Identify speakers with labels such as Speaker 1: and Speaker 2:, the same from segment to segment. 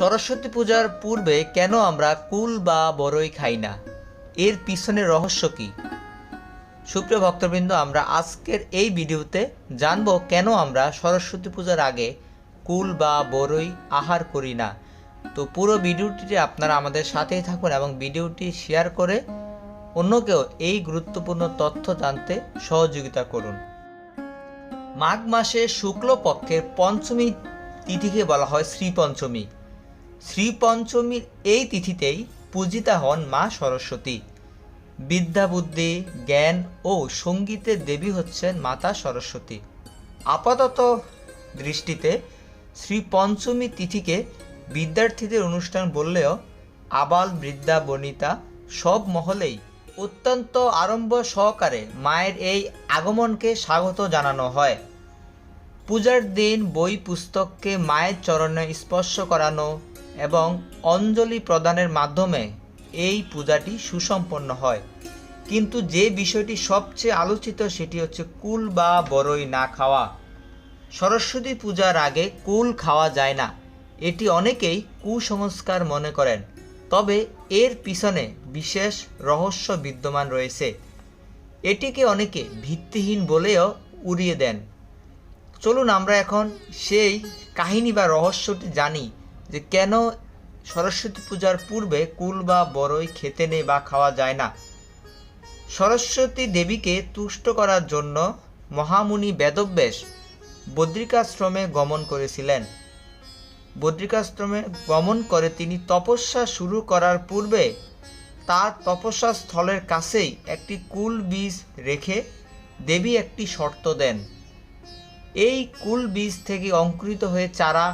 Speaker 1: সরস্বতী পূজার পূর্বে কেন আমরা কুল বা বড়ই খাই না? এর পিছনে রহস্য কি? সুপ্রিয় ভক্তবৃন্দ, আমরা আজকের এই ভিডিওতে জানব কেন আমরা সরস্বতী পূজার আগে কুল বা বড়ই আহার করি না। তো পুরো ভিডিওটিতে আপনারা আমাদের সাথেই থাকুন এবং ভিডিওটি শেয়ার করে অন্যকেও এই গুরুত্বপূর্ণ তথ্য জানতে সহযোগিতা করুন। মাঘ মাসে শুক্লপক্ষের পঞ্চমী তিথিকে বলা হয় শ্রী পঞ্চমী শ্রী পঞ্চমীর এই তিথিতেই পূজিতা হন মা সরস্বতী। বিদ্যা বুদ্ধি, জ্ঞান ও সঙ্গীতের দেবী হচ্ছেন মাতা সরস্বতী। আপাতত দৃষ্টিতে শ্রী পঞ্চমী তিথিকে বিদ্যার্থীদের অনুষ্ঠান বললেও আবাল, বৃদ্ধা, বনিতা সব মহলেই অত্যন্ত আড়ম্বর সহকারে মায়ের এই আগমনকে স্বাগত জানানো হয়। পূজার দিন বই পুস্তককে মায়ের চরণে স্পর্শ করানো এবং অঞ্জলি প্রদানের মাধ্যমে এই পূজাটি সুসম্পন্ন হয়। কিন্তু যে বিষয়টি সবচেয়ে আলোচিত সেটি হচ্ছে কুল বা বড়ই না খাওয়া। সরস্বতী পূজার আগে কুল খাওয়া যায় না। এটি অনেকেই কুসংস্কার মনে করেন। তবে এর পিছনে বিশেষ রহস্য বিদ্যমান রয়েছে। এটিকে অনেকে ভিত্তিহীন বলেও উড়িয়ে দেন। চলুন আমরা এখন সেই কাহিনী বা রহস্যটি জানি। যে কেন সরস্বতী পূজার পূর্বে কুল বা বড়ই খেতে নেই বা খাওয়া যায় না? সরস্বতী দেবীকে তুষ্ট করার জন্য মহামুনি বেদব্যাস বদ্রিকাশ্রমে গমন করেছিলেন। বদ্রিকাশ্রমে গমন করে তিনি তপস্যা শুরু করার পূর্বে তার তপস্যা স্থলের কাছেই একটি কুল বীজ রেখে দেবী একটি শর্ত দেন। এই কুল বীজ থেকে অঙ্কুরিত হয়ে চারা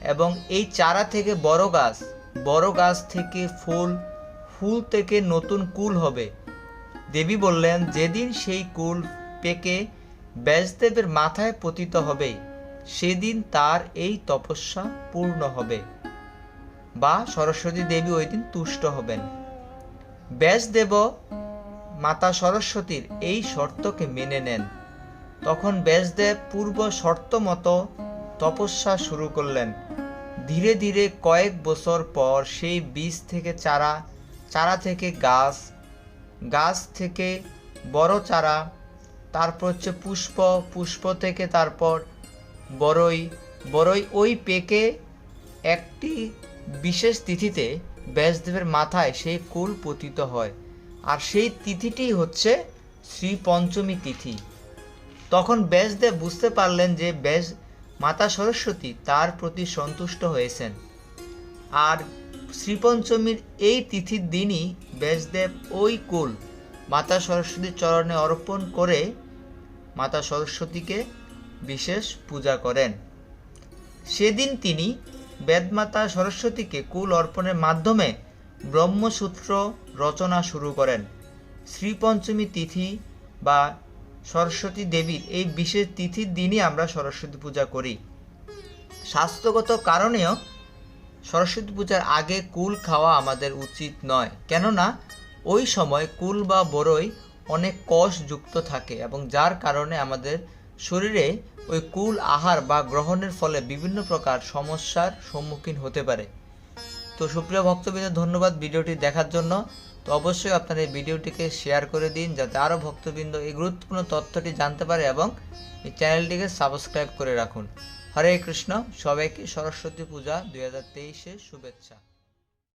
Speaker 1: এবং এই চারা থেকে বড় গাছ বড় গাছ থেকে ফুল ফুল থেকে নতুন কুল হবে। দেবী বললেন, যেদিন সেই কুল পেকে ব্যাসদেবের মাথায় পতিত হবে, সেদিন তার এই তপস্যা পূর্ণ হবে। বা সরস্বতী দেবী ওই দিন তুষ্ট হবেন। ব্যাসদেব মাতা সরস্বতীর এই শর্তকে মেনে নেন। তখন ব্যাসদেব পূর্ব শর্ত মতো তপস্যা শুরু করলেন। ধীরে ধীরে কয়েক বছর পর সেই বীজ থেকে চারা চারা থেকে গাছ গাছ থেকে বড় চারা, তারপর হচ্ছে পুষ্প পুষ্প থেকে তারপর বড়ই বড়ই ওই পেকে একটি বিশেষ তিথিতে ব্যাসদেবের মাথায় সেই কুল পতিত হয়। আর সেই তিথিটি হচ্ছে শ্রী পঞ্চমী তিথি। তখন ব্যাসদেব বুঝতে পারলেন যে ব্যাস মাতা সরস্বতী তার প্রতি সন্তুষ্ট হয়েছেন। আর শ্রীপঞ্চমীর এই তিথির দিনই ব্যাসদেব ওই কুল মাতা সরস্বতীর চরণে অর্পণ করে মাতা সরস্বতীকে বিশেষ পূজা করেন। সেদিন তিনি বেদমাতা সরস্বতীকে কুল অর্পণের মাধ্যমে ব্রহ্মসূত্র রচনা শুরু করেন। শ্রীপঞ্চমী তিথি বা সরস্বতী দেবীর এই বিশেষ তিথির দিনই আমরা সরস্বতী পূজা করি। স্বাস্থ্যগত কারণেও সরস্বতী পূজার আগে কুল খাওয়া আমাদের উচিত নয়। কেননা, ওই সময় কুল বা বড়ই অনেক কষ যুক্ত থাকে এবং যার কারণে আমাদের শরীরে ওই কুল আহার বা গ্রহণের ফলে বিভিন্ন প্রকার সমস্যার সম্মুখীন হতে পারে। তো সুপ্রিয় ভক্তবৃন্দ, ধন্যবাদ ভিডিওটি দেখার জন্য। তো অবশ্যই আপনার এই ভিডিওটিকে শেয়ার করে দিন যাতে আরও ভক্তবৃন্দ এই গুরুত্বপূর্ণ তথ্যটি জানতে পারে এবং এই চ্যানেলটিকে সাবস্ক্রাইব করে রাখুন। হরে কৃষ্ণ, সবাইকে সরস্বতী পূজা দুই হাজার তেইশে শুভেচ্ছা।